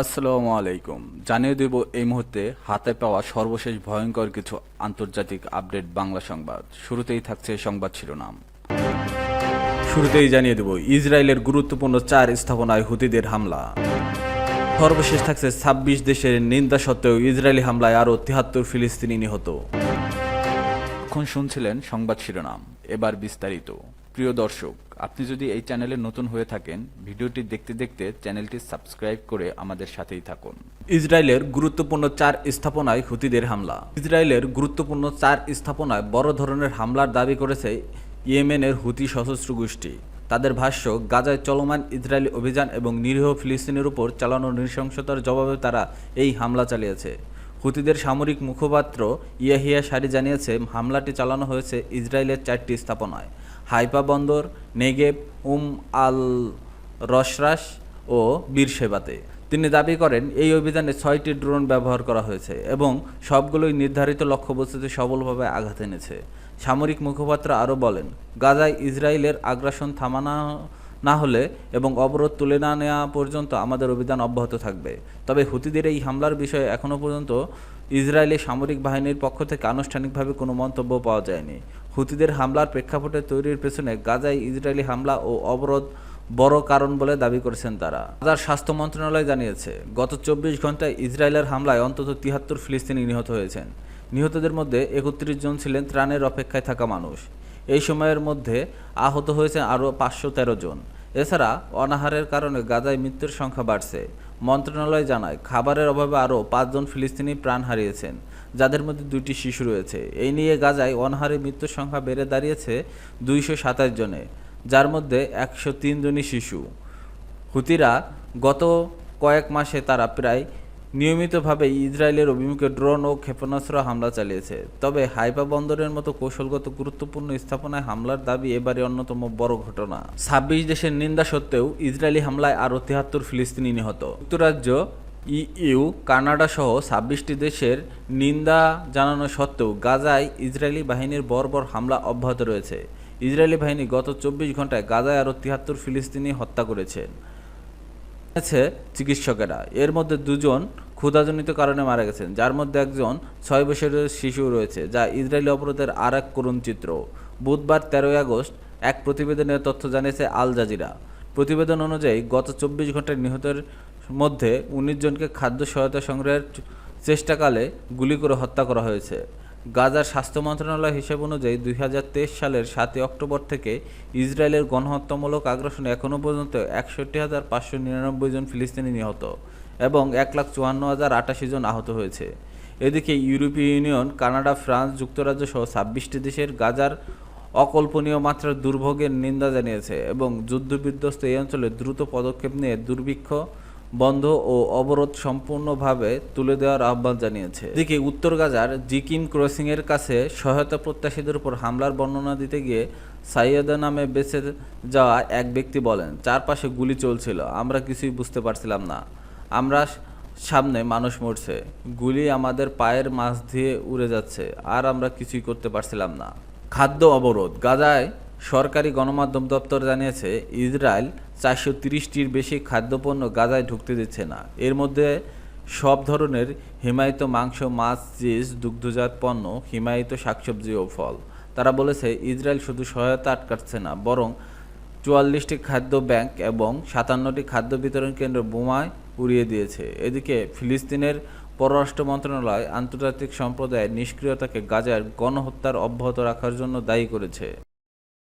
আসসালামু আলাইকুম। জানিয়ে দেব এই মুহূর্তে হাতে পাওয়া সর্বশেষ ভয়ঙ্কর কিছু আন্তর্জাতিক আপডেট বাংলা সংবাদ। শুরুতেই থাকছে সংবাদ শিরোনাম। শুরুতেই জানিয়ে দেব ইসরায়েলের গুরুত্বপূর্ণ চার স্থাপনায় হুতিদের হামলা। সর্বশেষ থাকছে ছাব্বিশ দেশের নিন্দা সত্ত্বেও ইসরায়েলি হামলায় আরও তিয়াত্তর ফিলিস্তিনি নিহত। এখন শুনছিলেন সংবাদ শিরোনাম। এবার বিস্তারিত। প্রিয় দর্শক, আপনি যদি এই চ্যানেলে নতুন হয়ে থাকেন, ভিডিওটি দেখতে দেখতে চ্যানেলটি সাবস্ক্রাইব করে আমাদের সাথেই থাকুন। ইসরায়েলের গুরুত্বপূর্ণ চার স্থাপনায় হুতিদের হামলা। ইসরায়েলের গুরুত্বপূর্ণ চার স্থাপনায় বড় ধরনের হামলার দাবি করেছে ইয়েমেনের হুতি সশস্ত্র গোষ্ঠী। তাদের ভাষ্য, গাজায় চলমান ইসরায়েলি অভিযান এবং নিরীহ ফিলিস্তিনের উপর চালানো নৃশংসতার জবাবে তারা এই হামলা চালিয়েছে। হুতিদের সামরিক মুখপাত্র ইয়াহিয়া সারি জানিয়েছে, হামলাটি চালানো হয়েছে ইসরায়েলের চারটি স্থাপনায়। হাইপা বন্দর, নেগেব, উম আল রসরাস ও বীরসেবাতে তিনি দাবি করেন, এই অভিযানে ছয়টি ড্রোন ব্যবহার করা হয়েছে এবং সবগুলোই নির্ধারিত লক্ষ্যবস্তুতে সবলভাবে আঘাত এনেছে। সামরিক মুখপাত্র আরও বলেন, গাজায় ইসরায়েলের আগ্রাসন থামানো না হলে এবং অবরোধ তুলে না নেওয়া পর্যন্ত আমাদের অভিযান অব্যাহত থাকবে। তবে হুতিদের এই হামলার বিষয়ে এখনও পর্যন্ত ইসরায়েলি সামরিক বাহিনীর পক্ষ থেকে আনুষ্ঠানিকভাবে কোনো মন্তব্য পাওয়া যায়নি। হুতিদের হামলার প্রেক্ষাপটে তৈরির পেছনে গাজায় ইসরায়েলি হামলা ও অবরোধ বড় কারণ বলে দাবি করেছেন তারা। গাজার স্বাস্থ্য মন্ত্রণালয় জানিয়েছে, গত চব্বিশ ঘন্টায় ইসরায়েলের হামলায় অন্তত তিয়াত্তর ফিলিস্তিনি নিহত হয়েছেন। নিহতদের মধ্যে একত্রিশ জন ছিলেন ত্রাণের অপেক্ষায় থাকা মানুষ। এই সময়ের মধ্যে আহত হয়েছেন আরও পাঁচশো তেরো জন। এছাড়া অনাহারের কারণে গাজায় মৃত্যুর সংখ্যা বাড়ছে। মন্ত্রণালয় জানায়, খাবারের অভাবে আরও পাঁচজন ফিলিস্তিনি প্রাণ হারিয়েছেন। যাদের মধ্যে দুইটি শিশু রয়েছে। এই নিয়ে গাজায় অনাহারে মৃত্যুর সংখ্যা বেড়ে দাঁড়িয়েছে দুইশো সাতাশ জনে, যার মধ্যে একশো তিন জনই শিশু। হুতিরা গত কয়েক মাসে তারা প্রায় নিয়মিতভাবে ইসরায়েলের অভিমুখে ড্রোন ও ক্ষেপণাস্ত্র হামলা চালিয়েছে। তবে হাইপা বন্দরের মতো কৌশলগত গুরুত্বপূর্ণ স্থাপনায় হামলার দাবি এবারে অন্যতম বড় ঘটনা। ছাব্বিশ দেশের নিন্দা সত্ত্বেও ইসরায়েলি হামলায় আরও তিয়াত্তর ফিলিস্তিনি নিহত। যুক্তরাজ্য ইইউ, কানাডা সহ ছাব্বিশটি দেশের নিন্দা জানানো সত্ত্বেও গাজায় ইসরায়েলি বাহিনীর বর্বর হামলা অব্যাহত রয়েছে। ইসরায়েলি বাহিনী গত চব্বিশ ঘন্টায় গাজায় আরও তিয়াত্তর ফিলিস্তিনি হত্যা করেছেন আছে চিকিৎসকেরা। এর মধ্যে দুজন ক্ষুধাজনিত কারণে মারা গেছেন, যার মধ্যে একজন ছয় বছরের শিশু রয়েছে, যা ইসরায়েলি অপরাধের আর এক করুণ চিত্র। বুধবার তেরোই আগস্ট এক প্রতিবেদনের তথ্য জানিয়েছে আল জাজিরা। প্রতিবেদন অনুযায়ী গত চব্বিশ ঘন্টায় নিহতের মধ্যে উনিশ জনকে খাদ্য সহায়তা সংগ্রহের চেষ্টাকালে গুলি করে হত্যা করা হয়েছে। গাজার স্বাস্থ্য মন্ত্রণালয় হিসেব অনুযায়ী দুই হাজার তেইশ সালের সাতই অক্টোবর থেকে ইসরায়েলের গণহত্যামূলক আগ্রাসনে এখনও পর্যন্ত একষট্টি হাজার পাঁচশো নিরানব্বই জন ফিলিস্তিনি নিহত এবং এক লাখ চুয়ান্ন হাজার আটাশি জন আহত হয়েছে। এদিকে ইউরোপীয় ইউনিয়ন, কানাডা, ফ্রান্স যুক্তরাজ্য সহ ছাব্বিশটি দেশের গাজার অকল্পনীয় মাত্রার দুর্ভোগের নিন্দা জানিয়েছে এবং যুদ্ধবিধ্বস্ত এই অঞ্চলে দ্রুত পদক্ষেপ নিয়ে দুর্ভিক্ষ বন্ধ ও অবরোধ সম্পূর্ণভাবে তুলে দেওয়ার আহ্বান জানিয়েছে। এদিকে উত্তর গাজার জিকিম ক্রসিংয়ের কাছে সহায়তা প্রত্যাশীদের উপর হামলার বর্ণনা দিতে গিয়ে সাইয়েদা নামে বেঁচে যাওয়া এক ব্যক্তি বলেন, চারপাশে গুলি চলছিল, আমরা কিছুই বুঝতে পারছিলাম না। আমরা সামনে মানুষ মরছে, গুলি আমাদের পায়ের মাছ দিয়ে উড়ে যাচ্ছে, আর আমরা কিছুই করতে পারছিলাম না। খাদ্য অবরোধ, গাজায় সরকারি গণমাধ্যম দপ্তর জানিয়েছে, ইসরায়েল চারশো তিরিশটির বেশি খাদ্যপণ্য গাজায় ঢুকতে দিচ্ছে না। এর মধ্যে সব ধরনের হিমায়িত মাংস, মাছ, চিজ, দুগ্ধজাত পণ্য, হিমায়িত শাকসবজি ও ফল। তারা বলেছে, ইসরায়েল শুধু সহায়তা আটকাচ্ছে না, বরং চুয়াল্লিশটি খাদ্য ব্যাংক এবং সাতান্নটি খাদ্য বিতরণ কেন্দ্র বোমায় উড়িয়ে দিয়েছে। এদিকে ফিলিস্তিনের পররাষ্ট্র মন্ত্রণালয় আন্তর্জাতিক সম্প্রদায়ের নিষ্ক্রিয়তাকে গাজার গণহত্যার অব্যাহত রাখার জন্য দায়ী করেছে।